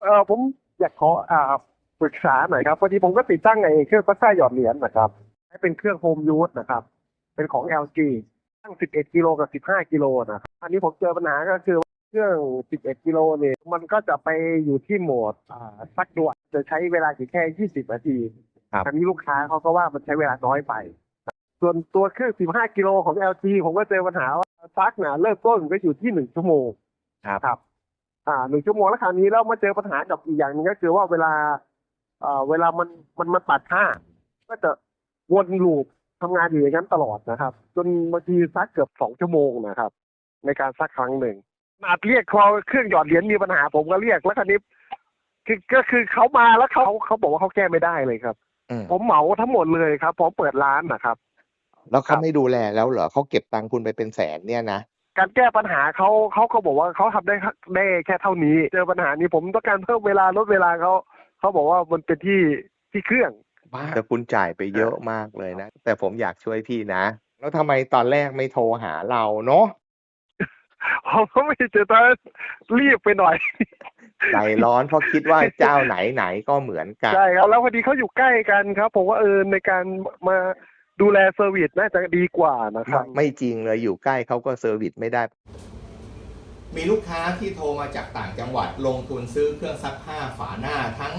เออผมอยากขออ่าปรึกษาหน่อยครับพอดีผมก็ติดตั้งไอ้เครื่องพัสซ่าหยอดเหรียญนะครับให้เป็นเครื่องโฮมยูสนะครับ เป็นของ LG ตั้ง 11 กิโลกับ 15 กิโลนะครับ อันนี้ผมเจอปัญหาก็คือเครื่อง 11 กิโลเนี่ยมันก็จะไปอยู่ที่โหมดอ่าซักด่วนจะใช้เวลาแค่ 20 นาทีครับอันนี้ลูกค้าเขาก็ว่ามันใช้เวลาน้อยไป ส่วนตัวเครื่อง 15 กิโลของ LG ผมก็เจอปัญหาว่าซักเนี่ยเริ่มต้นก็อยู่ที่ 1 ชั่วโมงครับครับ อ่าหนึ่งชั่วโมงแล้วคราวนี้เรามาเจอปัญหากับอีกอย่างหนึงก็คือว่าเวลาเอ่อเวลามันมันมาตัดค่า ก็จะวนลูปทำงานอยู่อย่างนั้นตลอดนะครับ จนบางทีซักเกือบสองชั่วโมงนะครับ ในการซักครั้งหนึ่งอาจเรียกคอเครื่องหยอดเหรียญมีปัญหาผมก็เรียกแล้วคราวนี้คือก็คือเขามาแล้วเขาเขาบอกว่าเขาแก้ไม่ได้เลยครับอืมผมเหมาทั้งหมดเลยครับผมเปิดร้านนะครับ แล้วครัเขาบไม่ดูแลแล้วเหรอเขาเก็บตังค์คุณไปเป็นแสนเนี่ยนะ การแก้ปัญหาเขาเขาก็บอกว่าเขาทำได้ได้แค่เท่านี้ เจอปัญหานี้ผมต้องการเพิ่มเวลาลดเวลาเขาเขาบอกว่ามันเป็นที่ที่เครื่องบ้าแต่คุณจ่ายไปเยอะมากเลยนะ แต่ผมอยากช่วยพี่นะ แล้วทำไมตอนแรกไม่โทรหาเราเนาะผมก็ไม่เจอตอนนั้นรีบไปหน่อยใจร้อนเพราะคิดว่าเจ้าไหนไหนก็เหมือนกันใช่ครับแล้วพอดีเขาอยู่ใกล้กันครับ ผมว่าเออในการมา ดูแลเซอร์วิสน่าจะดีกว่านะครับ ไม่จริงเลยอยู่ใกล้เขาก็เซอร์วิสไม่ได้ มีลูกค้าที่โทรมาจากต่างจังหวัดลงทุนซื้อเครื่องซักผ้าฝาหน้าทั้ง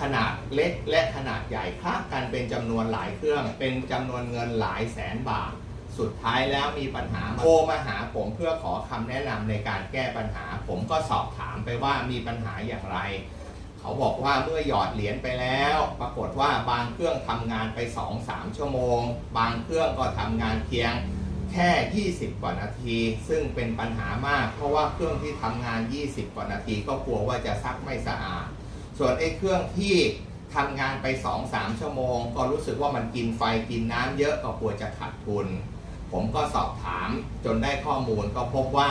ขนาดเล็กและขนาดใหญ่คละกันเป็นจำนวนหลายเครื่อง เป็นจำนวนเงินหลายแสนบาท สุดท้ายแล้วมีปัญหาโทรมาหาผมเพื่อขอคำแนะนำในการแก้ปัญหา ผมก็สอบถามไปว่ามีปัญหาอย่างไร เขาบอกว่าเมื่อหยอดเหรียญไปแล้ว ปรากฏว่าบางเครื่องทำงานไป 2-3 ชั่วโมง บางเครื่องก็ทำงานเพียงแค่ 20 กว่านาที ซึ่งเป็นปัญหามาก เพราะว่าเครื่องที่ทำงาน 20 กว่านาที ก็กลัวว่าจะซักไม่สะอาด ส่วนไอ้เครื่องที่ทำงานไป 2-3 ชั่วโมง ก็รู้สึกว่ามันกินไฟกินน้ำเยอะก็กลัวจะขาดทุน ผมก็สอบถามจนได้ข้อมูลก็พบว่า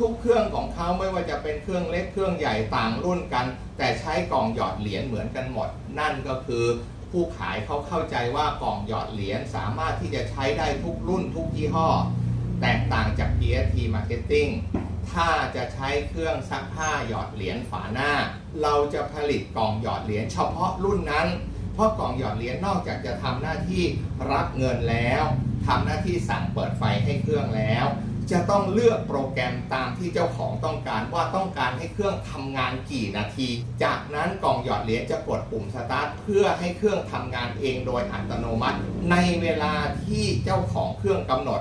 ทุกๆ เครื่องของเขาไม่ว่าจะเป็นเครื่องเล็กเครื่องใหญ่ต่างรุ่นกัน แต่ใช้กล่องหยอดเหรียญเหมือนกันหมด นั่นก็คือผู้ขายเขาเข้าใจว่ากล่องหยอดเหรียญสามารถที่จะใช้ได้ทุกรุ่นทุกยี่ห้อ แตกต่างจาก PST Marketing ถ้าจะใช้เครื่องซักผ้าหยอดเหรียญฝาหน้า เราจะผลิตกล่องหยอดเหรียญเฉพาะรุ่นนั้น เพราะกล่องหยอดเหรียญนอกจากจะทำหน้าที่รับเงินแล้วทำหน้าที่สั่งเปิดไฟให้เครื่องแล้ว จะต้องเลือกโปรแกรมตามที่เจ้าของต้องการว่าต้องการให้เครื่องทำงานกี่นาที จากนั้นกล่องหยอดเหรียญจะกดปุ่มสตาร์ทเพื่อให้เครื่องทำงานเองโดยอัตโนมัติ ในเวลาที่เจ้าของเครื่องกำหนด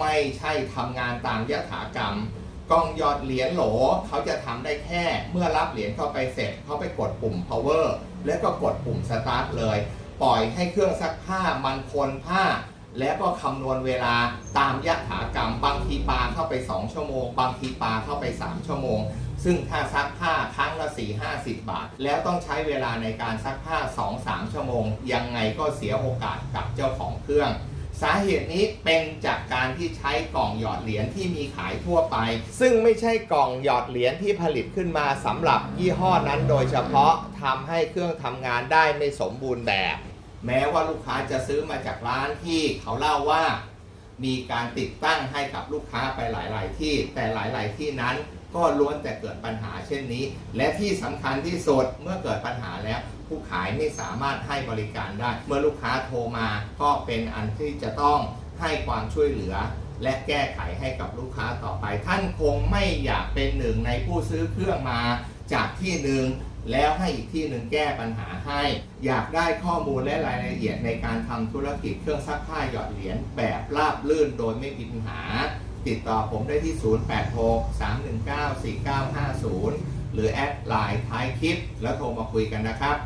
ไม่ใช่ทำงานตามยถากรรมกล่องหยอดเหรียญโหลเขาจะทำได้แค่เมื่อรับเหรียญเข้าไปเสร็จเขาไปกดปุ่ม power แล้วก็กดปุ่ม start เลย ปล่อยให้เครื่องซักผ้ามันคนผ้า แล้วก็คำนวณเวลาตามยถากรรม บางทีปาเข้าไป 2 ชั่วโมง บางทีปาเข้าไป 3 ชั่วโมง ซึ่งถ้าซักผ้าครั้งละ4 50 บาท แล้วต้องใช้เวลาในการซักผ้า 2-3 ชั่วโมง ยังไงก็เสียโอกาสกับเจ้าของเครื่องสาเหตุนี้เป็นจากการที่ใช้กล่องหยอดเหรียญที่มีขายทั่วไป ซึ่งไม่ใช่กล่องหยอดเหรียญที่ผลิตขึ้นมาสำหรับยี่ห้อนั้นโดยเฉพาะทำให้เครื่องทำงานได้ไม่สมบูรณ์แบบ แม้ว่าลูกค้าจะซื้อมาจากร้านที่เขาเล่าว่า มีการติดตั้งให้กับลูกค้าไปหลาย ๆ ที่ แต่หลาย ๆ ที่นั้นก็ล้วนแต่เกิดปัญหาเช่นนี้ และที่สำคัญที่สุดเมื่อเกิดปัญหาแล้ว ผู้ขายไม่สามารถให้บริการได้ เมื่อลูกค้าโทรมาก็เป็นอันที่จะต้องให้ความช่วยเหลือ และแก้ไขให้กับลูกค้าต่อไป ท่านคงไม่อยากเป็นหนึ่งในผู้ซื้อเครื่องมาจากที่หนึ่ง แล้วให้อีกที่หนึ่งแก้ปัญหาให้ อยากได้ข้อมูลและรายละเอียดในการทำธุรกิจเครื่องซักผ้าหยอดเหรียญแบบราบลื่นโดยไม่มีปัญหา ติดต่อผมได้ที่ 086 319 4950 หรือแอดไลน์ท้ายคลิปแล้วโทรมาคุยกันนะครับ